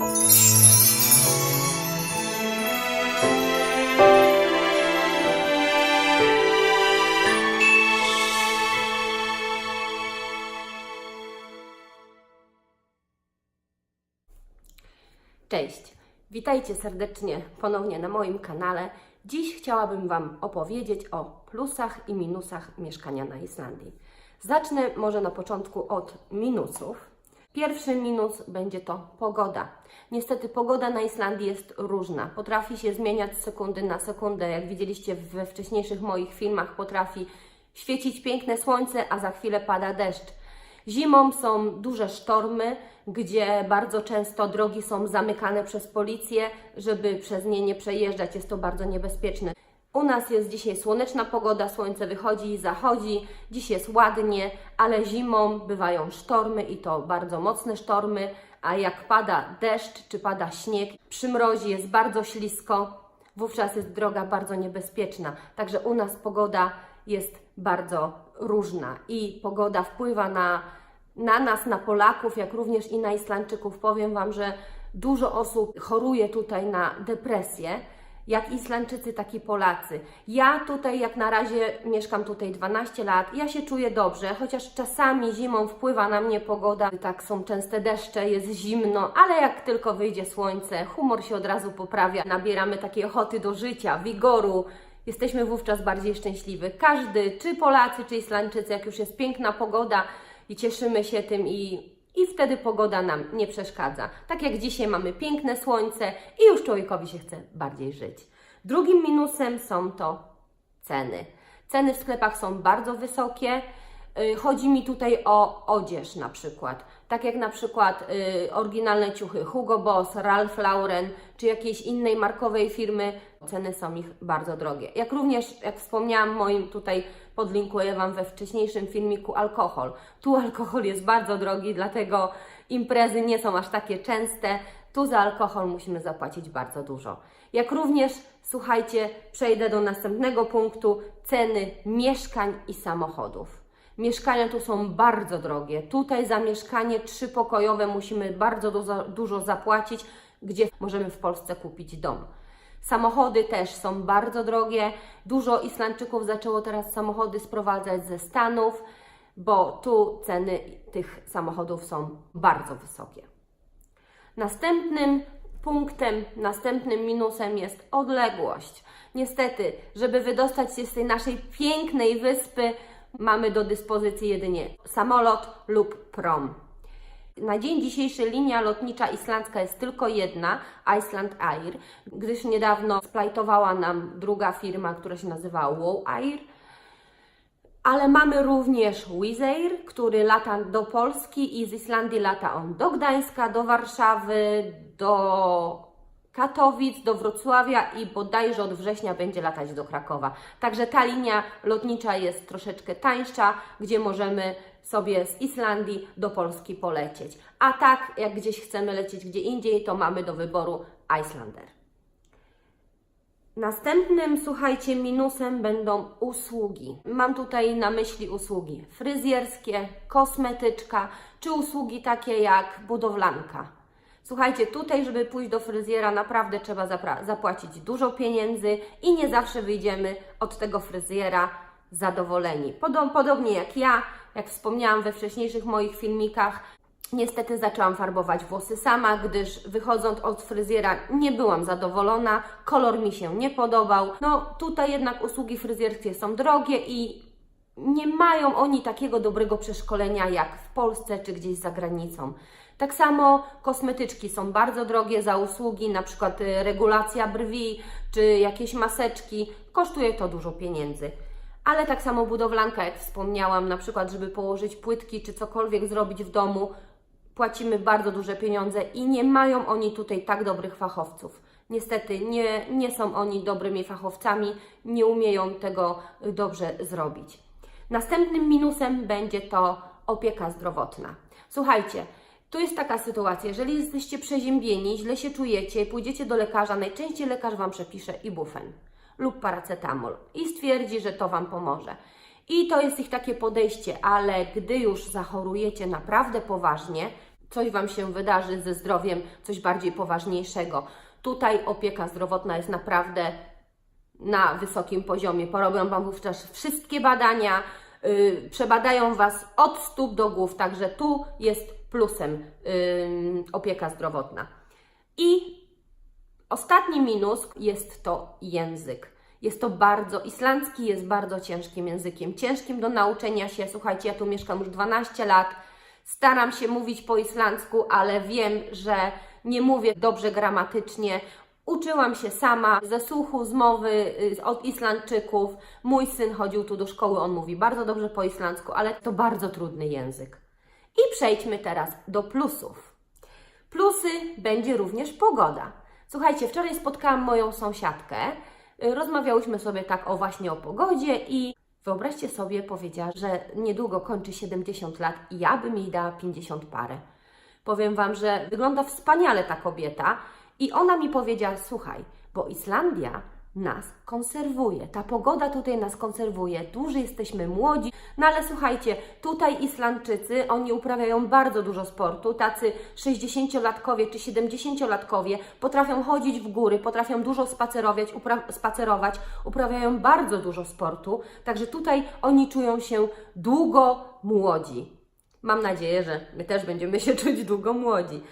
Cześć, witajcie serdecznie ponownie na moim kanale. Dziś chciałabym Wam opowiedzieć o plusach i minusach mieszkania na Islandii. Zacznę może na początku od minusów. Pierwszy minus będzie to pogoda. Niestety pogoda na Islandii jest różna. Potrafi się zmieniać z sekundy na sekundę. Jak widzieliście we wcześniejszych moich filmach, potrafi świecić piękne słońce, a za chwilę pada deszcz. Zimą są duże sztormy, gdzie bardzo często drogi są zamykane przez policję, żeby przez nie nie przejeżdżać. Jest to bardzo niebezpieczne. U nas jest dzisiaj słoneczna pogoda, słońce wychodzi i zachodzi. Dziś jest ładnie, ale zimą bywają sztormy i to bardzo mocne sztormy. A jak pada deszcz czy pada śnieg, przy mrozie jest bardzo ślisko, wówczas jest droga bardzo niebezpieczna. Także u nas pogoda jest bardzo różna i pogoda wpływa na, na nas, na Polaków, jak również i na Islandczyków. Powiem Wam, że dużo osób choruje tutaj na depresję, jak Islandczycy, tak i Polacy. Ja tutaj, jak na razie mieszkam tutaj 12 lat, ja się czuję dobrze, chociaż czasami zimą wpływa na mnie pogoda, tak są częste deszcze, jest zimno, ale jak tylko wyjdzie słońce, humor się od razu poprawia, nabieramy takiej ochoty do życia, wigoru, jesteśmy wówczas bardziej szczęśliwi. Każdy, czy Polacy, czy Islandczycy, jak już jest piękna pogoda i cieszymy się tym i, i wtedy pogoda nam nie przeszkadza. Tak jak dzisiaj mamy piękne słońce i już człowiekowi się chce bardziej żyć. Drugim minusem są to ceny. Ceny w sklepach są bardzo wysokie. Y, Chodzi mi tutaj o odzież na przykład. Tak jak na przykład y, oryginalne ciuchy Hugo Boss, Ralph Lauren czy jakiejś innej markowej firmy, ceny są ich bardzo drogie. Jak również, jak wspomniałam, moim tutaj podlinkuję Wam we wcześniejszym filmiku alkohol. Tu alkohol jest bardzo drogi, dlatego imprezy nie są aż takie częste. Tu za alkohol musimy zapłacić bardzo dużo. Jak również, słuchajcie, przejdę do następnego punktu ceny mieszkań i samochodów. Mieszkania tu są bardzo drogie. Tutaj za mieszkanie trzypokojowe musimy bardzo dużo, dużo zapłacić, gdzie możemy w Polsce kupić dom. Samochody też są bardzo drogie. Dużo Islandczyków zaczęło teraz samochody sprowadzać ze Stanów, bo tu ceny tych samochodów są bardzo wysokie. Następnym punktem, następnym minusem jest odległość. Niestety, żeby wydostać się z tej naszej pięknej wyspy, mamy do dyspozycji jedynie samolot lub prom. Na dzień dzisiejszy linia lotnicza islandzka jest tylko jedna, Iceland Air, gdyż niedawno splajtowała nam druga firma, która się nazywa Wow Air. Ale mamy również Wizz Air, który lata do Polski i z Islandii lata on do Gdańska, do Warszawy, do Katowic, do Wrocławia i bodajże od września będzie latać do Krakowa. Także ta linia lotnicza jest troszeczkę tańsza, gdzie możemy sobie z Islandii do Polski polecieć. A tak, jak gdzieś chcemy lecieć gdzie indziej, to mamy do wyboru Icelander. Następnym, słuchajcie, minusem będą usługi. Mam tutaj na myśli usługi fryzjerskie, kosmetyczka, czy usługi takie jak budowlanka. Słuchajcie, tutaj, żeby pójść do fryzjera, naprawdę trzeba zapłacić dużo pieniędzy i nie zawsze wyjdziemy od tego fryzjera zadowoleni. Podob- podobnie jak ja, jak wspomniałam we wcześniejszych moich filmikach, Niestety zaczęłam farbować włosy sama, gdyż wychodząc od fryzjera nie byłam zadowolona, kolor mi się nie podobał. No tutaj jednak usługi fryzjerskie są drogie i nie mają oni takiego dobrego przeszkolenia jak w Polsce czy gdzieś za granicą. Tak samo kosmetyczki są bardzo drogie za usługi, na przykład y, regulacja brwi czy jakieś maseczki. Kosztuje to dużo pieniędzy. Ale tak samo budowlanka, jak wspomniałam, na przykład, żeby położyć płytki czy cokolwiek zrobić w domu, płacimy bardzo duże pieniądze i nie mają oni tutaj tak dobrych fachowców. Niestety nie, nie są oni dobrymi fachowcami, nie umieją tego dobrze zrobić. Następnym minusem będzie to opieka zdrowotna. Słuchajcie, tu jest taka sytuacja, jeżeli jesteście przeziębieni, źle się czujecie, pójdziecie do lekarza, najczęściej lekarz Wam przepisze ibufen lub paracetamol i stwierdzi, że to Wam pomoże. I to jest ich takie podejście, ale gdy już zachorujecie naprawdę poważnie, coś Wam się wydarzy ze zdrowiem, coś bardziej poważniejszego. Tutaj opieka zdrowotna jest naprawdę na wysokim poziomie. Porobią Wam wówczas wszystkie badania, yy, przebadają Was od stóp do głów, także tu jest plusem yy, opieka zdrowotna. I ostatni minus jest to język. Jest to bardzo, islandzki jest bardzo ciężkim językiem, ciężkim do nauczenia się. Słuchajcie, ja tu mieszkam już 12 lat, staram się mówić po islandzku, ale wiem, że nie mówię dobrze gramatycznie. Uczyłam się sama ze słuchu, z mowy y, od Islandczyków. Mój syn chodził tu do szkoły, on mówi bardzo dobrze po islandzku, ale to bardzo trudny język. I przejdźmy teraz do plusów. Plusy będzie również pogoda. Słuchajcie, wczoraj spotkałam moją sąsiadkę. y, Rozmawiałyśmy sobie tak o właśnie o pogodzie i wyobraźcie sobie, powiedziała, że niedługo kończy 70 lat i ja bym jej dała 50 parę. Powiem Wam, że wygląda wspaniale ta kobieta i ona mi powiedziała, słuchaj, bo Islandia nas konserwuje. Ta pogoda tutaj nas konserwuje. Duży jesteśmy młodzi. No ale słuchajcie, tutaj Islandczycy, oni uprawiają bardzo dużo sportu. Tacy 60-latkowie czy 70-latkowie potrafią chodzić w góry, potrafią dużo spacerować, upra- spacerować, uprawiają bardzo dużo sportu. Także tutaj oni czują się długo młodzi. Mam nadzieję, że my też będziemy się czuć długo młodzi.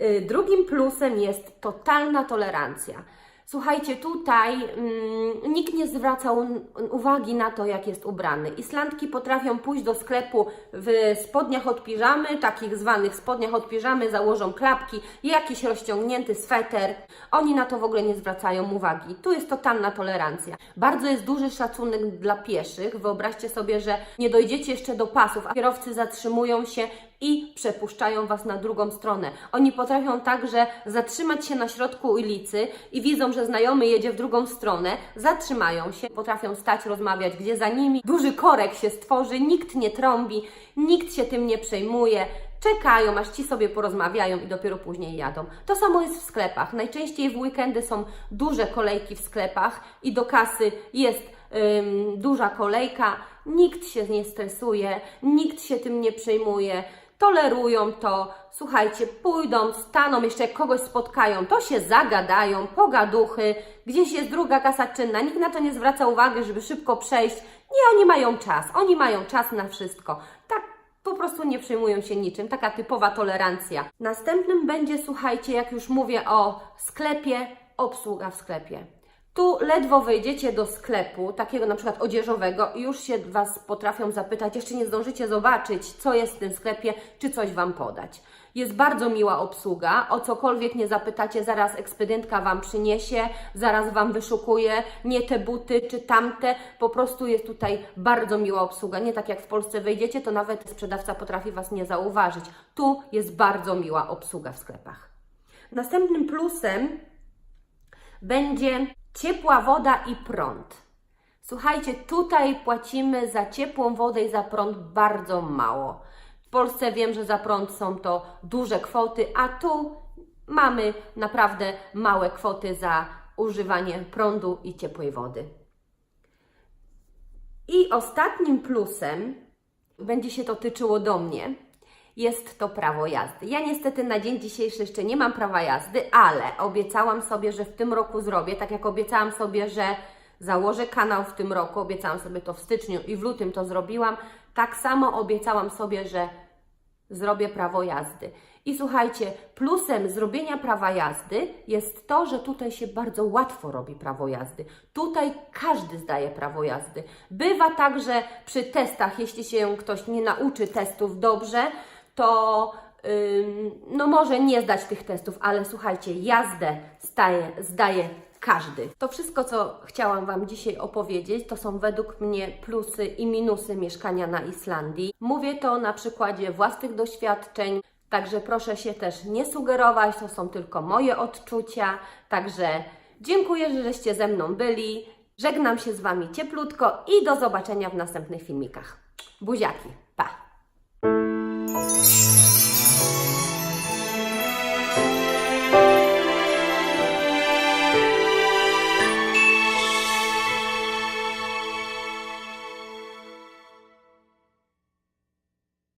Y, Drugim plusem jest totalna tolerancja. Słuchajcie, tutaj mm, nikt nie zwraca un- uwagi na to, jak jest ubrany. Islandki potrafią pójść do sklepu w spodniach od piżamy, takich zwanych spodniach od piżamy, założą klapki, jakiś rozciągnięty sweter. Oni na to w ogóle nie zwracają uwagi. Tu jest totalna tolerancja. Bardzo jest duży szacunek dla pieszych. Wyobraźcie sobie, że nie dojdziecie jeszcze do pasów, a kierowcy zatrzymują się i przepuszczają Was na drugą stronę. Oni potrafią także zatrzymać się na środku ulicy i widzą, że znajomy jedzie w drugą stronę, zatrzymają się, potrafią stać, rozmawiać, gdzie za nimi duży korek się stworzy, nikt nie trąbi, nikt się tym nie przejmuje. Czekają, aż ci sobie porozmawiają i dopiero później jadą. To samo jest w sklepach. Najczęściej w weekendy są duże kolejki w sklepach i do kasy jest ym, duża kolejka. Nikt się nie stresuje, nikt się tym nie przejmuje tolerują to, słuchajcie, pójdą, staną, jeszcze kogoś spotkają, to się zagadają, pogaduchy, gdzieś jest druga kasa czynna, nikt na to nie zwraca uwagi, żeby szybko przejść. Nie, oni mają czas, oni mają czas na wszystko. Tak po prostu nie przejmują się niczym, taka typowa tolerancja. Następnym będzie, słuchajcie, jak już mówię o sklepie, obsługa w sklepie. Tu ledwo wejdziecie do sklepu, takiego na przykład odzieżowego, i już się Was potrafią zapytać, jeszcze nie zdążycie zobaczyć, co jest w tym sklepie, czy coś Wam podać. Jest bardzo miła obsługa, o cokolwiek nie zapytacie, zaraz ekspedyentka Wam przyniesie, zaraz Wam wyszukuje, nie te buty czy tamte, po prostu jest tutaj bardzo miła obsługa. Nie tak jak w Polsce wejdziecie, to nawet sprzedawca potrafi Was nie zauważyć. Tu jest bardzo miła obsługa w sklepach. Następnym plusem będzie ciepła woda i prąd. Słuchajcie, tutaj płacimy za ciepłą wodę i za prąd bardzo mało. W Polsce wiem, że za prąd są to duże kwoty, a tu mamy naprawdę małe kwoty za używanie prądu i ciepłej wody. I ostatnim plusem, będzie się to tyczyło do mnie, jest to prawo jazdy. Ja niestety na dzień dzisiejszy jeszcze nie mam prawa jazdy, ale obiecałam sobie, że w tym roku zrobię, tak jak obiecałam sobie, że założę kanał w tym roku, obiecałam sobie to w styczniu i w lutym to zrobiłam, tak samo obiecałam sobie, że zrobię prawo jazdy. I słuchajcie, plusem zrobienia prawa jazdy jest to, że tutaj się bardzo łatwo robi prawo jazdy. Tutaj każdy zdaje prawo jazdy. Bywa tak, że przy testach, jeśli się ktoś nie nauczy testów dobrze, to no może nie zdać tych testów, ale słuchajcie, jazdę staje, zdaje każdy. To wszystko, co chciałam Wam dzisiaj opowiedzieć, to są według mnie plusy i minusy mieszkania na Islandii. Mówię to na przykładzie własnych doświadczeń, także proszę się też nie sugerować, to są tylko moje odczucia. Także dziękuję, że żeście ze mną byli. Żegnam się z Wami cieplutko i do zobaczenia w następnych filmikach. Buziaki! Música